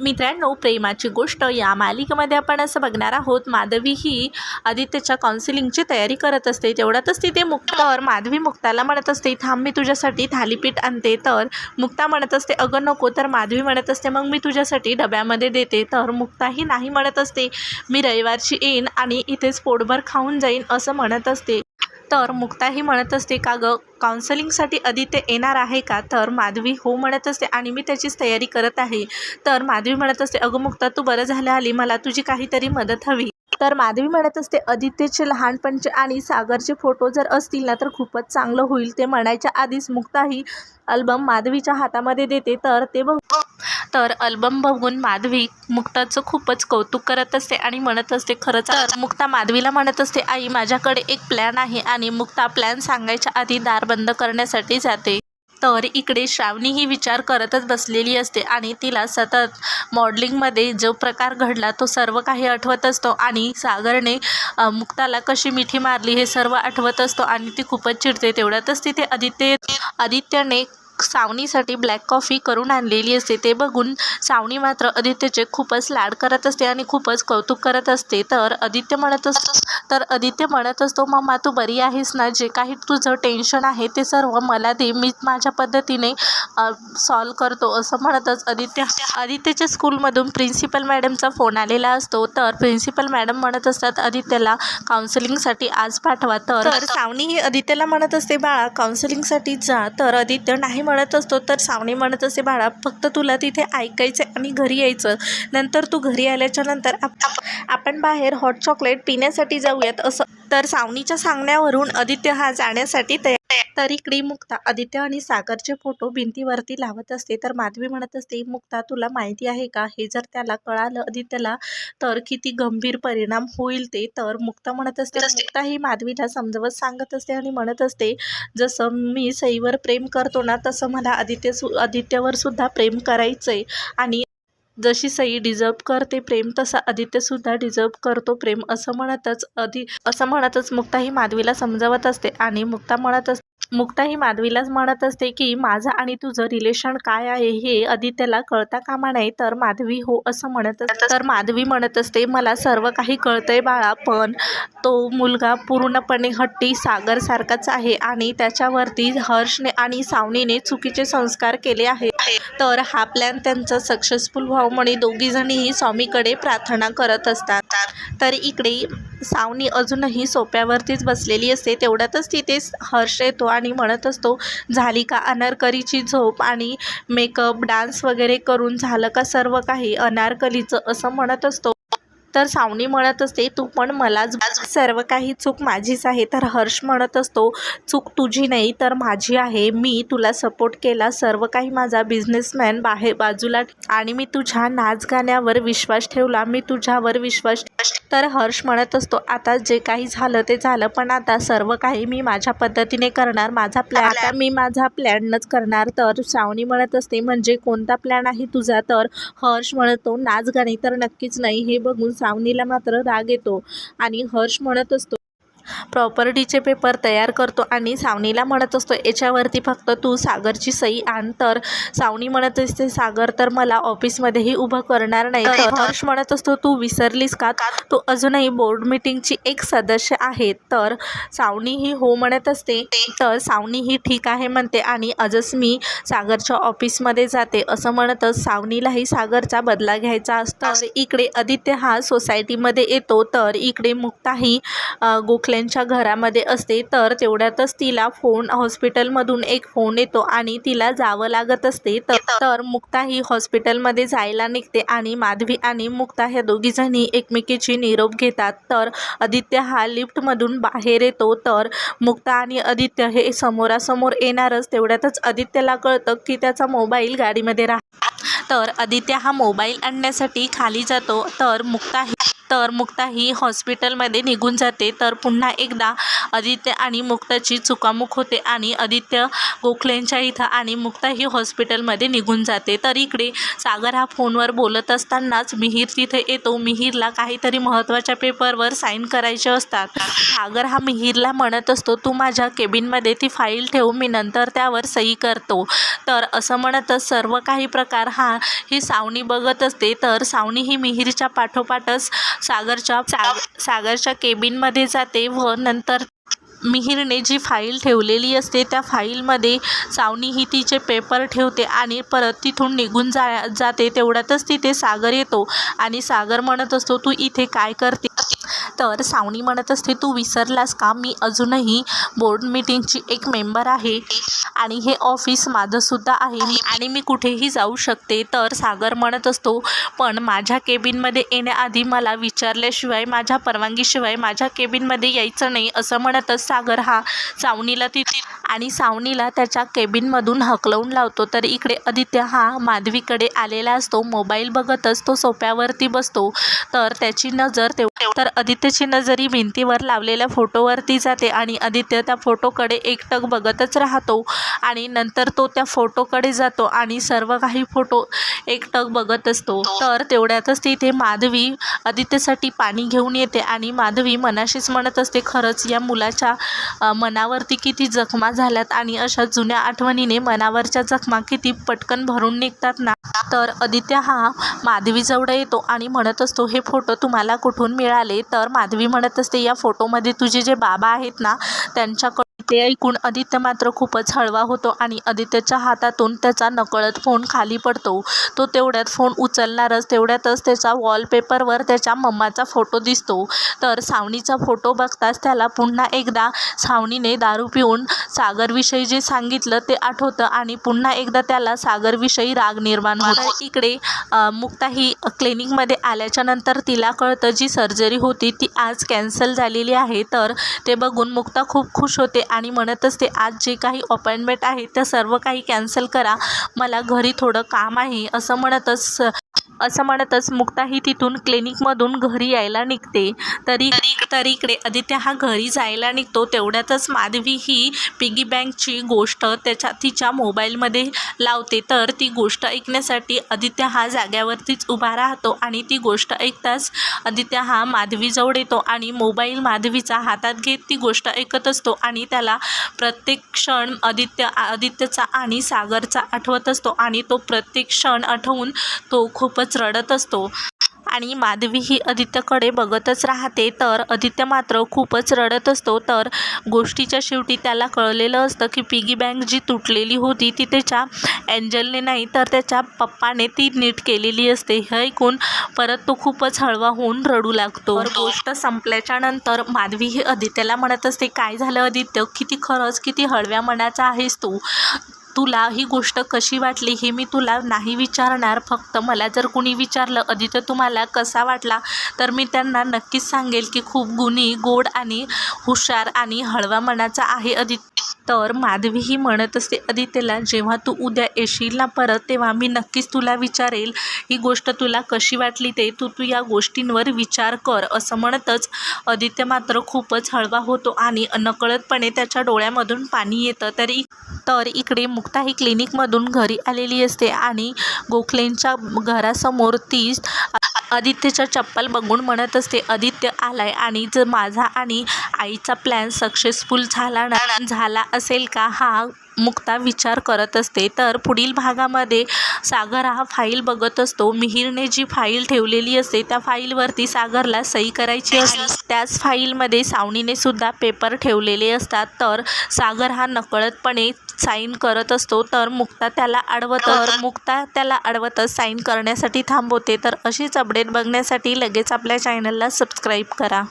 मित्रांनो प्रेमाची गोष्ट या मालिकेमध्ये आपण असं बघणार आहोत. माधवी ही आदित्यच्या काउन्सिलिंगची तयारी करत असते. तेवढ्यातच तिथे मुक्तावर माधवी मुक्ताला म्हणत असते थांब मी तुझ्यासाठी थालीपीठ आणते. तर मुक्ता म्हणत असते अगं नको. तर माधवी म्हणत असते मग मी तुझ्यासाठी डब्यामध्ये देते. तर मुक्ताही नाही म्हणत असते मी रविवारची येईन आणि इथेच पोटभर खाऊन जाईन असं म्हणत असते. तर मुक्ताही म्हणत असते का गं? काउन्सलिंगसाठी आदित्य येणार आहे का? तर माधवी हो म्हणत असते आणि मी त्याचीच तयारी करत आहे. तर माधवी म्हणत असते अगं मुक्ता तू बरं झालं आली मला तुझी काहीतरी मदत हवी. तर माधवी म्हणत असते आदित्यचे लहानपणचे आणि सागरचे फोटो जर असतील ना तर खूपच चांगलं होईल ते म्हणायच्या आधीच मुक्ताही अल्बम माधवीच्या हातामध्ये देते तर ते बघ तर अल्बम बघून माधवी मुक्ताचं खूपच कौतुक करत असते आणि म्हणत असते खरंच तर मुक्ता माधवीला म्हणत असते आई माझ्याकडे एक प्लॅन आहे आणि मुक्ता प्लॅन सांगायच्या आधी दार बंद करण्यासाठी जाते. तर इकडे श्रावणी ही विचार करतच बसलेली असते आणि तिला सतत मॉडलिंगमध्ये जो प्रकार घडला तो सर्व काही आठवत असतो आणि सागरने मुक्ताला कशी मिठी मारली हे सर्व आठवत असतो आणि ती खूपच चिडते. तेवढ्यातच तिथे आदित्य आदित्यने सावनीसाठी ब्लॅक कॉफी करून आणलेली असते. ते बघून सावनी मात्र आदित्यचे खूपच लाड करत असते आणि खूपच कौतुक करत असते. तर आदित्य म्हणत असतो तर आदित्य म्हणत असतो मम्मा तू बरी आहेस ना? जे काही तुझं टेन्शन आहे ते सर्व मला दे. मी माझ्या पद्धतीने सॉल्व करतो असं म्हणतच आदित्य आदित्यच्या स्कूलमधून प्रिन्सिपल मॅडमचा फोन आलेला असतो. तर प्रिन्सिपल मॅडम म्हणत असतात आदित्यला काउन्सिलिंगसाठी आज पाठवा. तर तर सावनी ही आदित्यला म्हणत असते बाळा काउन्सिलिंगसाठी जा. तर आदित्य नाही म्हणत असतो तर सावणी म्हणत असते बाळा फक्त तुला तिथे ऐकायचं आणि घरी यायचं नंतर तू घरी आल्याच्यानंतर आप- आपण बाहेर हॉट चॉकलेट पिण्यासाठी जाऊयात असं. तर सावनीच्या सांगण्यावरून आदित्य हा जाण्यासाठी तयार तर इकडे मुक्ता आदित्य आणि सागरचे फोटो भिंतीवरती लावत असते. तर माधवी म्हणत असते मुक्ता तुला माहिती आहे का? हे जर त्याला कळालं आदित्यला तर किती गंभीर परिणाम होईल ते. तर मुक्ता म्हणत असते मुक्ता ही माधवीला समजवत सांगत असते आणि म्हणत असते जसं मी सईवर प्रेम करतो ना तसं मला आदित्य सु आदित्यवर सुद्धा प्रेम करायचं आहे आणि जशी सई डिझर्व करते प्रेम तसा आदित्यसुद्धा डिझर्व करतो. प्रेम असं म्हणतच अधि असं म्हणतच मुक्ता ही माधवीला समजावत असते आणि मुक्ता म्हणत असते मुक्ता ही माधवीलाच म्हणत असते की माझं आणि तुझं रिलेशन काय आहे हे आदित्यला कळता कामा नाही तर माधवी हो असं म्हणत तर माधवी म्हणत असते मला सर्व काही कळतंय बाळा पण तो मुलगा पूर्णपणे हट्टी सागरसारखाच आहे आणि त्याच्यावरती हर्षने आणि सावनीने चुकीचे संस्कार केले आहेत तर हा प्लॅन त्यांचा सक्सेसफुल व्हावं म्हणे. दोघीजणीही स्वामीकडे प्रार्थना करत असतात. तर इकडे सावनी अजूनही सोप्यावरतीच बसलेली असते. तेवढ्यातच तिथे हर्ष येतो आणि म्हणत असतो झाली का अनारकलीची झोप आणि मेकअप डान्स वगैरे करून झालं का सर्व काही? अनारकलीचं असं म्हणत असतो. तर सावनी म्हणत असते तू पण मलाच सर्व काही चूक माझीच आहे. तर हर्ष म्हणत असतो चूक तुझी नाही तर माझी आहे. मी तुला सपोर्ट केला. सर्व काही माझा बिझनेसमॅन बाहेर बाजूला आणि मी तुझ्या नाच गाण्यावर विश्वास ठेवला. मी तुझ्यावर विश्वास तर हर्ष म्हणत असतो आता जे काही झालं ते झालं पण आता सर्व काही मी माझ्या पद्धतीने करणार. माझा प्लॅन आता मी माझा प्लॅनच करणार. तर सावनी म्हणत असते म्हणजे कोणता प्लॅन आहे तुझा? तर हर्ष म्हणतो नाच गाणे तर नक्कीच नाही. हे बघून सावनीला मात्र राग येतो. आणि हर्ष म्हणत असतो प्रॉपर्टीचे पेपर तयार करतो आणि सावनीला म्हणत असतो याच्यावरती फक्त तू सागरची सही आण तर. सावनी म्हणत असते सागर तर मला ऑफिसमध्येही उभं करणार नाही. तर हर्ष म्हणत असतो तू विसरलीस का? तू अजूनही बोर्ड मीटिंगची एक सदस्य आहे. तर सावनी ही हो म्हणत असते तर सावनी ही ठीक आहे म्हणते आणि आजच मी सागरच्या ऑफिसमध्ये जाते. असं म्हणतच सावनीलाही सागरचा बदला घ्यायचा असतो. इकडे आदित्य हा सोसायटीमध्ये येतो तर इकडे मुक्ताही अ, त्यांच्या घरामध्ये असते तर तेवढ्यातच तिला फोन हॉस्पिटलमधून एक फोन येतो आणि तिला जावं लागत असते. तर तर मुक्ता ही हॉस्पिटलमध्ये जायला निघते आणि माधवी आणि मुक्ता ह्या दोघीजणी एकमेकीची निरोप घेतात. तर आदित्य हा लिफ्टमधून बाहेर येतो तर मुक्ता आणि आदित्य हे समोरासमोर येणारच. तेवढ्यातच आदित्यला कळतं की त्याचा मोबाईल गाडीमध्ये राह तर आदित्य हा मोबाईल आणण्यासाठी खाली जातो तर मुक्ता तर मुक्ता ही हॉस्पिटलमध्ये निघून जाते. तर पुन्हा एकदा आदित्य आणि मुक्ताची चुकामुक होते आणि आदित्य गोखलेंच्या इथं आणि मुक्ता ही हॉस्पिटलमध्ये निघून जाते. तर इकडे सागर हा फोनवर बोलत असतानाच मिहीर तिथे येतो. मिहीरला काहीतरी महत्त्वाच्या पेपरवर साईन करायचे असतात. सागर हा मिहीरला म्हणत असतो तू माझ्या केबिनमध्ये ती फाईल ठेवू मी नंतर त्यावर सही करतो. तर असं म्हणतच सर्व काही प्रकार हा ही सावणी बघत असते. तर सावणी ही मिहीरच्या पाठोपाठच सागरच्या साग सागरच्या केबिनमध्ये जाते व नंतर मिहिरने जी फाईल ठेवलेली असते त्या फाईलमध्ये सावनी ही तिचे पेपर ठेवते आणि परत तिथून निघून जा जाते. तेवढ्यातच तिथे सागर येतो आणि सागर म्हणत असतो तू इथे काय करते? तर सावनी म्हणत असते तू विसरलास का? मी अजूनही बोर्ड मीटिंगची एक मेंबर आहे आणि हे ऑफिस माझंसुद्धा आहे आणि मी कुठेही जाऊ शकते. तर सागर म्हणत असतो पण माझ्या केबिनमध्ये येण्याआधी मला विचारल्याशिवाय माझ्या परवानगीशिवाय माझ्या केबिनमध्ये यायचं नाही असं म्हणतच सागर हा सावनीला तिथे आणि सावनीला त्याच्या केबिनमधून हकलवून लावतो. तर इकडे आदित्य हा माधवीकडे आलेला असतो मोबाईल बघतच तो सोप्यावरती बसतो. तर त्याची नजर तेव्हा तर आदित्य आदित्यची नजरी भिंतीवर लावलेल्या फोटोवरती जाते आणि आदित्य त्या फोटोकडे एकटक बघतच राहतो आणि नंतर तो त्या फोटोकडे जातो आणि सर्व काही फोटो एकटक बघत असतो. तर तेवढ्यातच तिथे माधवी आदित्यसाठी पाणी घेऊन येते आणि माधवी मनाशीच म्हणत असते खरंच या मुलाच्या मनावरती किती जखमा झाल्यात आणि अशा जुन्या आठवणीने मनावरच्या जखमा किती पटकन भरून निघतात ना? तर आदित्य हा माधवीजवळ येतो आणि म्हणत असतो हे फोटो तुम्हाला कुठून मिळाले? तर माधवी म्हणत असते या फोटोमध्ये तुझे जे बाबा आहेत ना त्यांच्याकडे ते ऐकून आदित्य मात्र खूपच हळवा होतो आणि आदित्यच्या हातातून त्याचा नकळत फोन खाली पडतो. तो तेवढ्यात फोन उचलणारच तेवढ्यातच त्याचा वॉलपेपरवर त्याच्या मम्माचा फोटो दिसतो. तर सावनीचा फोटो बघताच त्याला पुन्हा एकदा सावनीने दारू पिऊन सागरविषयी जे सांगितलं ते आठवतं आणि पुन्हा एकदा त्याला सागरविषयी राग निर्माण होतो. इकडे मुक्ता ही क्लिनिकमध्ये आल्याच्यानंतर तिला कळतं जी सर्जरी होती ती आज कॅन्सल झालेली आहे. तर ते बघून मुक्ता खूप खुश होते आणि म्हणत असते आज जे काही अपॉइंटमेंट आहे त्या सर्व काही कॅन्सल करा. मला घरी थोडं काम आहे असं म्हणतच असं म्हणतच मुक्ता ही तिथून क्लिनिकमधून घरी यायला निघते. तरी तरी इकडे आदित्य हा घरी जायला निघतो. तेवढ्यातच माधवी ही पिगी बँकची गोष्ट त्याच्या तिच्या मोबाईलमध्ये लावते. तर ती गोष्ट ऐकण्यासाठी आदित्य हा जाग्यावरतीच उभा राहतो आणि ती गोष्ट ऐकताच आदित्य हा माधवीजवळ येतो आणि मोबाईल माधवीचा हातात घेत ती गोष्ट ऐकत असतो आणि त्याला प्रत्येक क्षण आदित्य आदित्यचा आणि सागरचा आठवत असतो आणि तो प्रत्येक क्षण आठवून तो खूपच रडत असतो. आणि माधवी ही आदित्यकडे बघतच राहते. तर आदित्य मात्र खूपच रडत असतो. तर गोष्टीच्या शेवटी त्याला कळलेलं असतं की पिगी बँक जी तुटलेली होती ती त्याच्या एंजलने नाही तर त्याच्या पप्पाने ती नीट केलेली असते. हे ऐकून परत तो खूपच हळवा होऊन रडू लागतो. तर गोष्ट संपल्याच्या नंतर माधवी ही आदित्यला म्हणत असते काय झालं आदित्य? किती खरंच किती हळव्या मनाचा आहेस तू. तुला ही गोष्ट कशी वाटली हे मी तुला नाही विचारणार. फक्त मला जर कुणी विचारलं आदित्य तुम्हाला कसा वाटला? तर मी त्यांना नक्कीच सांगेल की खूप गुणी गोड आणि हुशार आणि हळवा मनाचा आहे आदित्य तर माधवी ही म्हणत असते आदित्यला जेव्हा तू उद्या येशील ना परत तेव्हा मी नक्कीच तुला विचारेल. ही गोष्ट तुला कशी वाटली ते तू तू या गोष्टींवर विचार कर असं म्हणतच आदित्य मात्र खूपच हळवा होतो आणि नकळतपणे त्याच्या डोळ्यामधून पाणी येतं तरी तर इकडे मुक्ता ही क्लिनिकमधून घरी आलेली असते आणि गोखलेंच्या घरासमोर ती आदित्यच्या चप्पल बघून म्हणत असते आदित्य आलाय आणि जर माझा आणि आईचा प्लॅन सक्सेसफुल झाला ना झाला असेल का? हा मुक्ता विचार करत असते. तर पुढील भागामध्ये सागर हा फाईल बघत असतो. मिहीरने जी फाईल ठेवलेली असते त्या फाईलवरती सागरला सही करायची असते. त्याच फाईलमध्ये सावणीने सुद्धा पेपर ठेवलेले असतात. तर सागर हा नकळतपणे साईन करत असतो. तर मुक्ता त्याला अडवत तर मुक्ता त्याला अडवतच साईन करण्यासाठी थांबवते. तर अशीच अपडेट बघण्यासाठी लगेच आपल्या चॅनलला सबस्क्राईब करा.